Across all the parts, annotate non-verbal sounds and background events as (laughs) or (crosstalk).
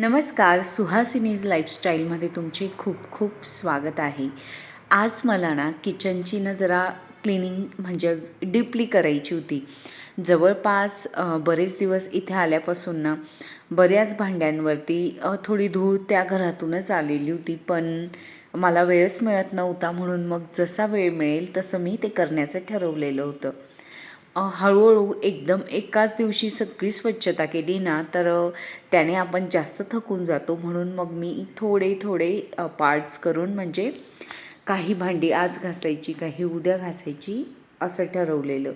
नमस्कार सुहासिनीज लाईफस्टाईलमध्ये तुमचे खूप खूप स्वागत आहे. आज मला ना किचनची ना जरा क्लिनिंग म्हणजे डीपली करायची होती. जवळपास बरेच दिवस इथे आल्यापासून ना बऱ्याच भांड्यांवरती थोडी धूळ त्या घरातूनच आलेली होती पण मला वेळच मिळत नव्हता म्हणून मग जसा वेळ मिळेल तसं मी ते करण्याचं ठरवलेलं होतं. हळूहळू एकदम एकाच दिवशी सगळी स्वच्छता केली ना तर त्याने आपण जास्त थकून जातो. म्हणून मग मी थोडे थोडे पार्ट्स करून म्हणजे काही भांडी आज घासायची काही उद्या घासायची असं ठरवलेलं.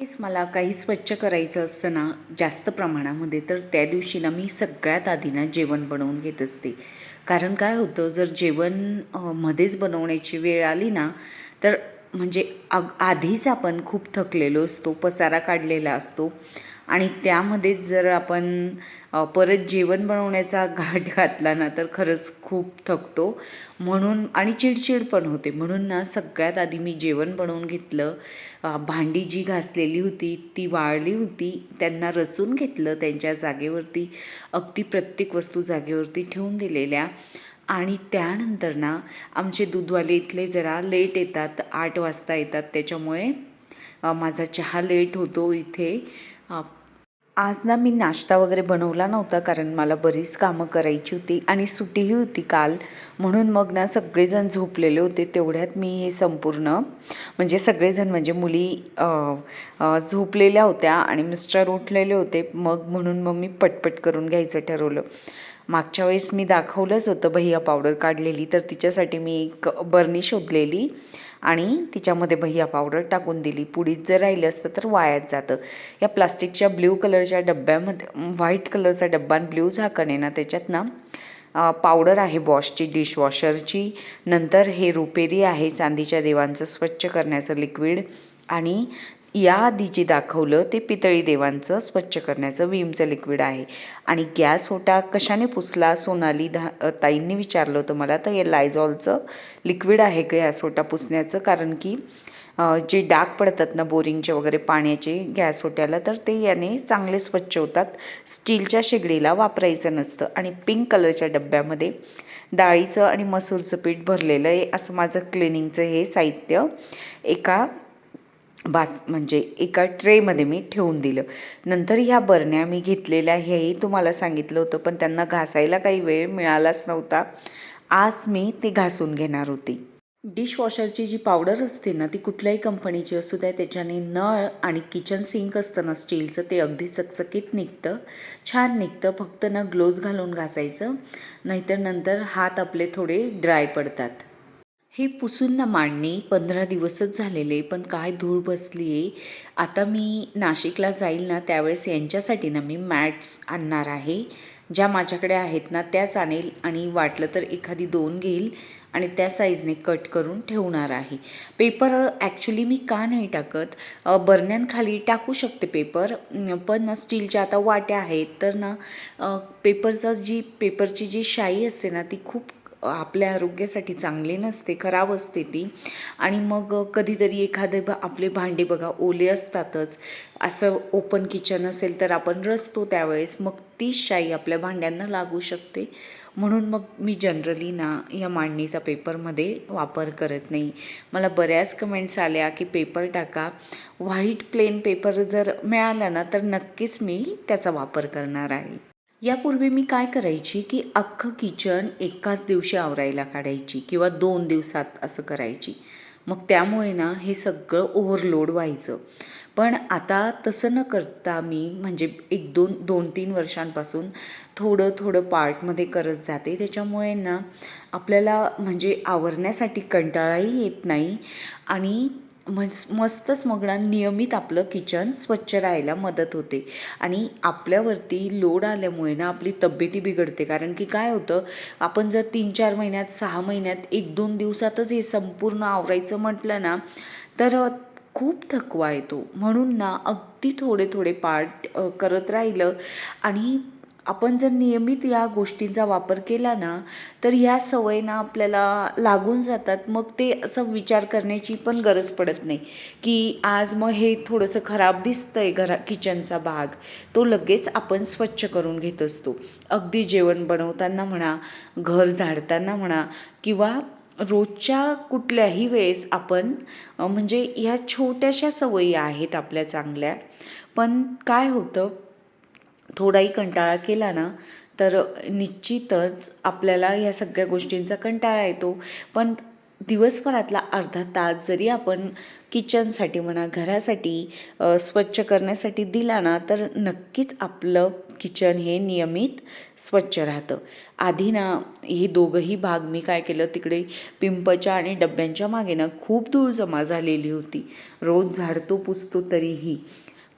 तेच मला काही स्वच्छ करायचं असतं ना जास्त प्रमाणामध्ये तर त्या दिवशी ना मी सगळ्यात आधी ना जेवण बनवून घेत असते. कारण काय होतं जर जेवण मध्येच बनवण्याची वेळ आली ना तर म्हणजे अग आधीच आपण खूप थकलेलो असतो पसारा काढलेला असतो. आणि त्यामध्येच जर आपण परत जेवण बनवण्याचा घाट (laughs) घातला ना तर खरंच खूप थकतो. म्हणून आणि चिडचिड पण होते. म्हणून ना सगळ्यात आधी मी जेवण बनवून घेतलं. भांडी जी घासलेली होती ती वाळली होती. त्यांना रचून घेतलं त्यांच्या जागेवरती. अगदी प्रत्येक वस्तू जागेवरती ठेवून दिलेल्या. आणि त्यानंतर ना आमचे दूधवाले इथले जरा लेट येतात आठ वाजता येतात. त्याच्यामुळे माझा चहा लेट होतो इथे. आज ना मी नाश्ता वगैरे बनवला नव्हता कारण मला बरीच कामं करायची होती आणि सुट्टीही होती काल. म्हणून मग ना सगळेजण झोपलेले होते. तेवढ्यात मी हे संपूर्ण म्हणजे सगळेजण म्हणजे मुली झोपलेल्या होत्या आणि मिस्टर उठलेले होते. मग म्हणून मग मी पटपट करून घ्यायचं ठरवलं. मागच्या वेळेस मी दाखवलंच होतं भैया पावडर काढलेली तर तिच्यासाठी मी एक बर्नी शोधलेली आणि तिच्यामध्ये भैया पावडर टाकून दिली. पुढीत जर राहिलं असतं तर वायात जातं. या प्लास्टिकच्या ब्ल्यू कलरच्या डब्यामध्ये व्हाईट कलरचा डब्बा आणि ब्ल्यू झाकण आहे ना त्याच्यात ना पावडर आहे बॉशची डिशवॉशरची नंतर हे रुपेरी आहे चांदीच्या देवांचं स्वच्छ करण्याचं लिक्विड आणि याआधी जे दाखवलं ते पितळी देवांचं स्वच्छ करण्याचं विमचं लिक्विड आहे. आणि गॅस होटा कशाने पुसला सोनाली धा ताईंनी विचारलं होतं मला तर हे लायझॉलचं लिक्विड आहे गॅस होटा पुसण्याचं? कारण की जे डाग पडतात ना बोरिंगचे वगैरे पाण्याचे गॅस होट्याला तर ते याने चांगले स्वच्छ होतात. स्टीलच्या शेगडीला वापरायचं नसतं. आणि पिंक कलरच्या डब्यामध्ये डाळीचं आणि मसूरचं पीठ भरलेलं आहे असं माझं क्लिनिंगचं हे साहित्य एका बास म्हणजे एका ट्रेमध्ये मी ठेवून दिलं. नंतर ह्या बरण्या मी घेतलेल्या हेही तुम्हाला सांगितलं होतं पण त्यांना घासायला काही वेळ मिळालाच नव्हता. आज मी ती घासून घेणार होती. डिशवॉशरची जी पावडर असते ना ती कुठल्याही कंपनीची असू द्या त्याच्याने नळ आणि किचन सिंक असतं ना स्टीलचं ते अगदी चकचकीत निघतं. छान निघतं फक्त ना ग्लोव्ज घालून घासायचं. नाहीतर नंतर हात आपले थोडे ड्राय पडतात. हे पुसून ना मांडणी पंधरा दिवसच झालेले पण काय धूळ बसली आहे. आता मी नाशिकला जाईल ना त्यावेळेस यांच्यासाठी ना मी मॅट्स आणणार आहे. ज्या माझ्याकडे आहेत ना त्याच आणेल आणि वाटलं तर एखादी दोन घेईल आणि त्या साईजने कट करून ठेवणार आहे. पेपर ॲक्च्युली मी का नाही टाकत? बरण्यांखाली टाकू शकते पेपर पण ना स्टीलच्या आता वाट्या आहेत. तर ना पेपरचा जी पेपरची जी शाई असते ना ती खूप आपल्या आरोग्यासाठी चांगली नसते खराब असते ती. आणि मग कधीतरी एखादे ब आपले भांडे बघा ओले असतातच. असं ओपन किचन असेल तर आपण रचतो त्यावेळेस. मग तीच शाई आपल्या भांड्यांना लागू शकते. म्हणून मग मी जनरली ना या मांडणीचा पेपरमध्ये वापर करत नाही. मला बऱ्याच कमेंट्स आल्या की पेपर टाका. व्हाईट प्लेन पेपर जर मिळाला ना तर नक्कीच मी त्याचा वापर करणार आहे. यापूर्वी मी काय करायची की अख्खं किचन एकाच दिवशी आवरायला काढायची किंवा दोन दिवसात असं करायची. मग त्यामुळे ना हे सगळं ओव्हरलोड व्हायचं. पण आता तसं न करता मी म्हणजे एक दोन दोन तीन वर्षांपासून थोडं थोडं पार्टमध्ये करत जाते. त्याच्यामुळे ना आपल्याला म्हणजे आवरण्यासाठी कंटाळाही येत नाही आणि मस् मस्तच मग नियमित आपलं किचन स्वच्छ राहायला मदत होते. आणि आपल्यावरती लोड आल्यामुळे ना आपली तब्येती बिघडते. कारण की काय होतं आपण जर तीन चार महिन्यात सहा महिन्यात एक दोन दिवसातच हे संपूर्ण आवरायचं म्हटलं ना तर खूप थकवा येतो. म्हणून ना अगदी थोडे थोडे पार्ट करत राहिलं. आणि आपण जर नियमित या गोष्टींचा वापर केला ना तर ह्या सवयींना आपल्याला लागून जातात. मग ते असं विचार करण्याची पण गरज पडत नाही. की आज मग हे थोडंसं खराब दिसतं आहे घरा किचनचा भाग तो लगेच आपण स्वच्छ करून घेत असतो. अगदी जेवण बनवताना म्हणा घर झाडताना म्हणा किंवा रोजच्या कुठल्याही वेळेस आपण म्हणजे ह्या छोट्याशा सवयी आहेत आपल्या चांगल्या. पण काय होतं थोडाही कंटाळा केला ना तर निश्चितच आपल्याला या सगळ्या गोष्टींचा कंटाळा येतो. पण दिवसभरातला अर्धा तास जरी आपण किचनसाठी म्हणा घरासाठी स्वच्छ करण्यासाठी दिला ना तर नक्कीच आपलं किचन हे नियमित स्वच्छ राहतं. आधी ना हे दोघंही भाग मी काय केलं तिकडे पिंपच्या आणि डब्यांच्या मागे ना खूप धूळ जमा झालेली होती. रोज झाडतो पुसतो तरीही.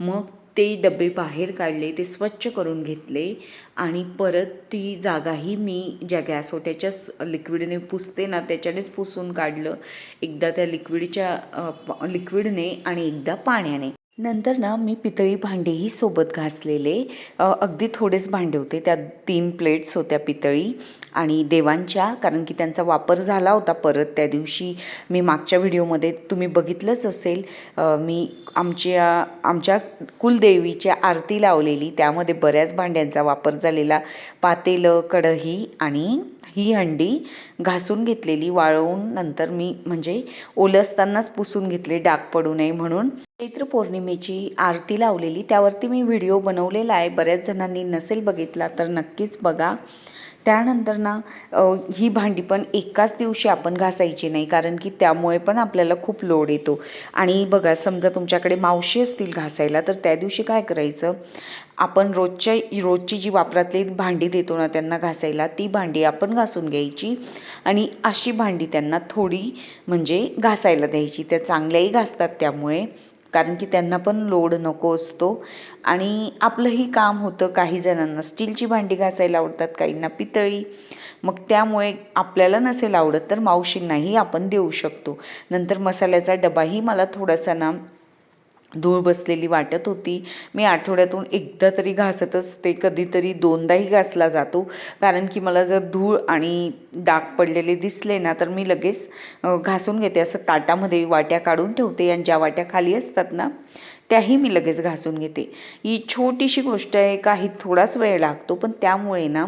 मग ते डबे बाहेर काढले ते स्वच्छ करून घेतले आणि परत ती जागाही मी ज्या गॅस होत्याच्याच लिक्विडने पुसते ना त्याच्यानेच पुसून काढलं. एकदा त्या लिक्विडच्या लिक्विडने आणि एकदा पाण्याने. नंतर ना मी पितळी भांडेही सोबत घासलेले. अगदी थोडेच भांडे होते. त्यात तीन प्लेट्स होत्या पितळी आणि देवांच्या कारण की त्यांचा वापर झाला होता परत त्या दिवशी. मी मागच्या व्हिडिओमध्ये तुम्ही बघितलंच असेल. मी आमच्या आमच्या कुलदेवीच्या आरती लावलेली. त्यामध्ये बऱ्याच भांड्यांचा वापर झालेला. पातेलं कढई आणि ही हंडी घासून घेतलेली वाळवून नंतर मी म्हणजे ओलसतानाच पुसून घेतले डाग पडू नये म्हणून. चैत्र पौर्णिमेची आरती लावलेली त्यावरती मी व्हिडिओ बनवलेला आहे. बऱ्याच जणांनी नसेल बघितला तर नक्कीच बघा. त्यानंतर ना ही भांडी पण एकाच दिवशी आपण घासायची नाही कारण की त्यामुळे पण आपल्याला खूप लोड येतो. आणि बघा समजा तुमच्याकडे मावशी असतील घासायला तर त्या दिवशी काय करायचं? आपण रोजच्या रोजची जी वापरातली भांडी देतो ना त्यांना घासायला ती भांडी आपण घासून घ्यायची आणि अशी भांडी त्यांना थोडी म्हणजे घासायला द्यायची. त्या चांगल्याही घासतात त्यामुळे. कारण की त्यांना पण लोड नको असतो. आणि आपलंही काम होतं काही जणांना. स्टीलची भांडी घासायला आवडतात काहींना पितळी. मग त्यामुळे आपल्याला नसेल आवडत तर मावशींनाही आपण देऊ शकतो. नंतर मसाल्याचा डबाही मला थोडासा ना धूळ बसलेली वाटत होती. मी आठवड्यातून एकदा तरी घासत असते कधीतरी दोनदाही घासला जातो. कारण की मला जर धूळ आणि डाग पडलेले दिसले ना तर मी लगेच घासून घेते. असं ताटामध्ये वाट्या काढून ठेवते आणि ज्या वाट्या खाली असतात ना त्याही मी लगेच घासून घेते. ही छोटीशी गोष्ट आहे काही थोडाच वेळ लागतो पण त्यामुळे ना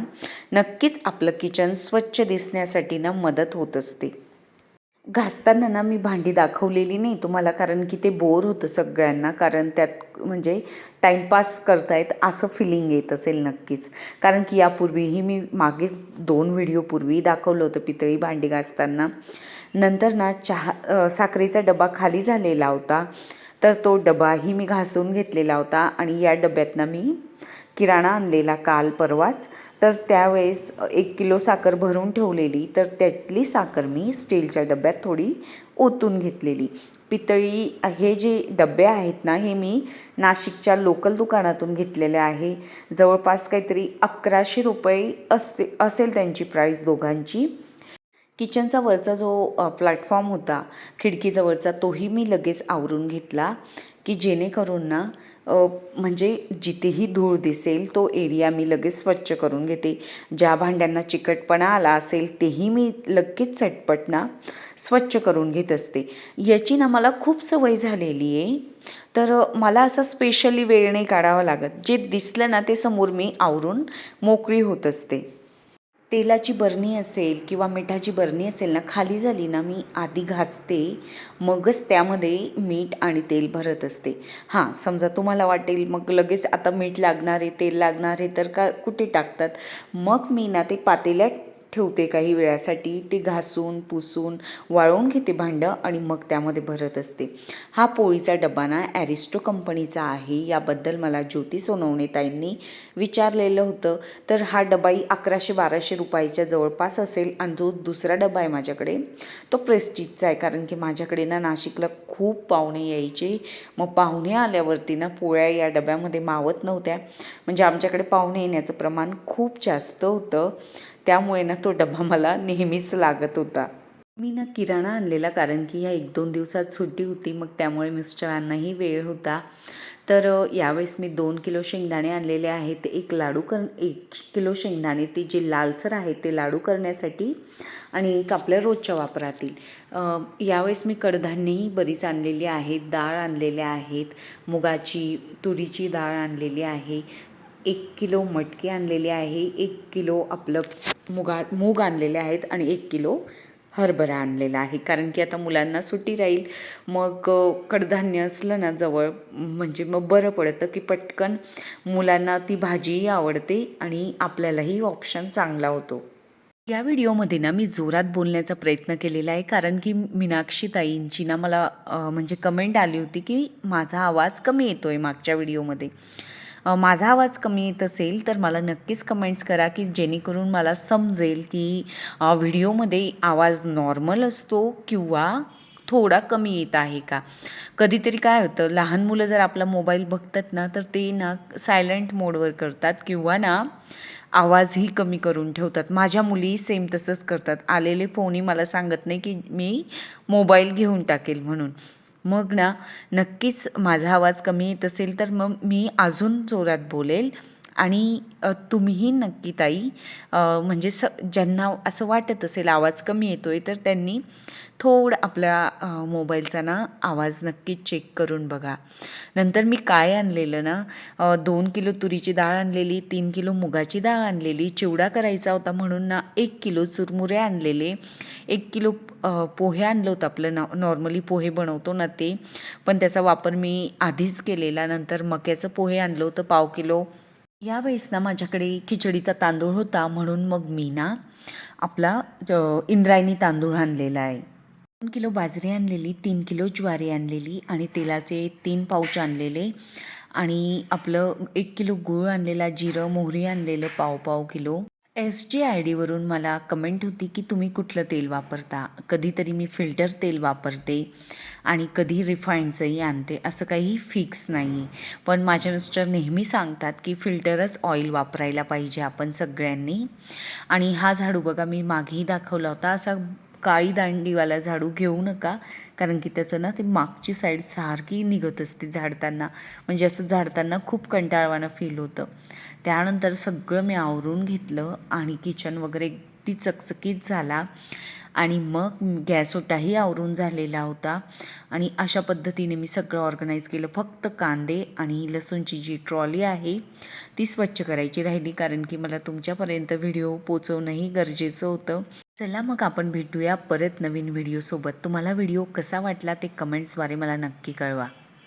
नक्कीच आपलं किचन स्वच्छ दिसण्यासाठी ना मदत होत असते. घासताना ना मी भांडी दाखवलेली नाही तुम्हाला कारण की ते बोर होतं सगळ्यांना कारण त्यात म्हणजे टाईमपास करतायत असं फिलिंग येत असेल नक्कीच. कारण की यापूर्वीही मी मागेच दोन व्हिडिओपूर्वी दाखवलं होतं पितळी भांडी घासताना. नंतर ना चहा साखरेचा डबा खाली झालेला होता. तर तो डबाही मी घासून घेतलेला होता आणि या डब्यातनं मी किराणा आणलेला काल परवाच. तर त्यावेळेस एक किलो साखर भरून ठेवलेली तर त्यातली साखर मी स्टीलच्या डब्यात थोडी ओतून घेतलेली. पितळी हे जे डबे आहेत ना हे मी नाशिकच्या लोकल दुकानातून घेतलेले आहे. जवळपास काहीतरी अकराशे रुपये असते असेल त्यांची प्राईस दोघांची. किचनचा वरचा जो प्लॅटफॉर्म होता खिडकीजवळचा तोही मी लगेच आवरून घेतला की जेणेकरून ना म्हणजे जिथेही धूळ दिसेल तो एरिया मी लगेच स्वच्छ करून घेते. ज्या भांड्यांना चिकटपणा आला असेल तेही मी लगेच चटपट ना स्वच्छ करून घेत असते. याची ना मला खूप सवय झालेली आहे. तर मला असं स्पेशली वेळ नाही काढावा लागत. जे दिसलं ना ते समोर मी आवरून मोकळी होत असते. तेलाची बरणी असेल किंवा मिठाची बरणी असेल ना खाली झाली ना मी आधी घासते मगच त्यामध्ये मीठ आणि तेल भरत असते. हां समजा तुम्हाला वाटेल मग लगेच आता मीठ लागणार आहे तेल लागणार आहे तर का कुठे टाकतात? मग मी ना ते पातेल्यात ठेवते काही वेळासाठी ते घासून पुसून वाळवून घेते भांडं आणि मग त्यामध्ये भरत असते. हा पोळीचा डबा ना ॲरिस्टो कंपनीचा आहे याबद्दल मला ज्योती सोनवणे ताईंनी विचारलेलं होतं. तर हा डबाई अकराशे बाराशे रुपयाच्या जवळपास असेल आणि जो दुसरा डबा आहे माझ्याकडे तो प्रेस्टिजचा आहे. कारण की माझ्याकडे ना नाशिकला खूप पाहुणे यायचे. मग पाहुणे आल्यावरती ना पोळ्या या डब्यामध्ये मावत नव्हत्या. म्हणजे आमच्याकडे पाहुणे येण्याचं प्रमाण खूप जास्त होतं. त्यामुळे ना तो डबा मला नेहमीच लागत होता. मी ना किराणा आणलेला कारण की ह्या एक दोन दिवसात सुट्टी होती मग त्यामुळे मिस्टरांनाही वेळ होता. तर यावेळेस मी दोन किलो शेंगदाणे आणलेले आहेत. एक लाडू कर एक किलो शेंगदाणे ते जे लालसर आहेत ते लाडू करण्यासाठी आणि एक आपल्या रोजच्या वापरातील. यावेळेस मी कडधान्यही बरीच आणलेली आहेत डाळ आणलेल्या आहेत मुगाची तुरीची डाळ आणलेली आहे एक किलो मटकी आणलेली आहे एक किलो आपलं मुगा मूग आणलेले आहेत आणि एक किलो हरभरा आणलेला आहे. कारण की आता मुलांना सुट्टी राहील मग कडधान्य असलं ना जवळ म्हणजे मग बरं पडतं की पटकन मुलांना ती भाजीही आवडते आणि आपल्यालाही ऑप्शन चांगला होतो. या व्हिडिओमध्ये ना मी जोरात बोलण्याचा प्रयत्न केलेला आहे कारण की मीनाक्षी ताईंची ना मला म्हणजे कमेंट आली होती की माझा आवाज कमी येतो आहे मागच्या व्हिडिओमध्ये. माझा आवाज कमी येत असेल तर मला नक्कीच कमेंट्स करा की जेणेकरून मला समजेल की व्हिडिओमध्ये आवाज नॉर्मल असतो किंवा थोडा कमी येत आहे का? कधीतरी काय होतं लहान मुलं जर आपला मोबाईल बघतात ना तर ते ना सायलेंट मोडवर करतात किंवा ना आवाजही कमी करून ठेवतात. माझ्या मुली सेम तसंच करतात. आलेले फोनही मला सांगत नाही की मी मोबाईल घेऊन टाकेल म्हणून. मग ना नक्कीच माझा आवाज कमी येत असेल तर मग मी अजून जोरात बोलेल. आणि तुम्हीही नक्की ताई म्हणजे स ज्यांना असं वाटत असेल आवाज कमी येतो आहे तर त्यांनी थोडं आपल्या मोबाईलचा ना आवाज नक्की चेक करून बघा. नंतर मी काय आणलेलं ना दोन किलो तुरीची डाळ आणलेली तीन किलो मुगाची डाळ आणलेली चिवडा करायचा होता म्हणून ना एक किलो चुरमुरे आणलेले एक किलो पोहे आणलं होतं आपलं नॉ नॉर्मली पोहे बनवतो ना ते पण त्याचा वापर मी आधीच केलेला नंतर मक्याचं पोहे आणलं होतं पाव किलो यावेळेस ना माझ्याकडे खिचडीचा तांदूळ होता म्हणून मग मी ना आपला इंद्रायणी तांदूळ आणलेला आहे. दोन किलो बाजरी आणलेली तीन किलो ज्वारी आणलेली आणि तेलाचे तीन पाऊच आणलेले आणि आपलं एक किलो गूळ आणलेला जिरं मोहरी आणलेलं पाव पाव किलो. एस जी आय डीवरून मला कमेंट होती की तुम्ही कुठलं तेल वापरता? कधीतरी मी फिल्टर तेल वापरते आणि कधी रिफाईनचंही आणते असं काही फिक्स नाही पण माझे मिस्टर नेहमी सांगतात की फिल्टरच ऑइल वापरायला पाहिजे आपण सगळ्यांनी. आणि हा झाडू बघा मी मागेही दाखवला होता असा काळी दांडीवाला झाडू घेऊ नका कारण की त्याचं ना ते मागची साईड सारखी निघत असते झाडताना. म्हणजे असं झाडताना खूप कंटाळवाणं फील होतं. त्यानंतर सगळं मी आवरून घेतलं आणि किचन वगैरे अगदी चकचकीत झाला. आणि मग गॅस ओटाही आवरून झालेला होता. आणि अशा पद्धतीने मी सगळं ऑर्गनाईज केलं. फक्त कांदे आणि लसूणची जी ट्रॉली आहे ती स्वच्छ करायची राहिली. कारण की मला तुमच्यापर्यंत व्हिडिओ पोचवणंही गरजेचं होतं. चला मग आपण भेटूया परत नवीन व्हिडिओसोबत. तुम्हाला व्हिडिओ कसा वाटला ते कमेंट्सद्वारे मला नक्की कळवा.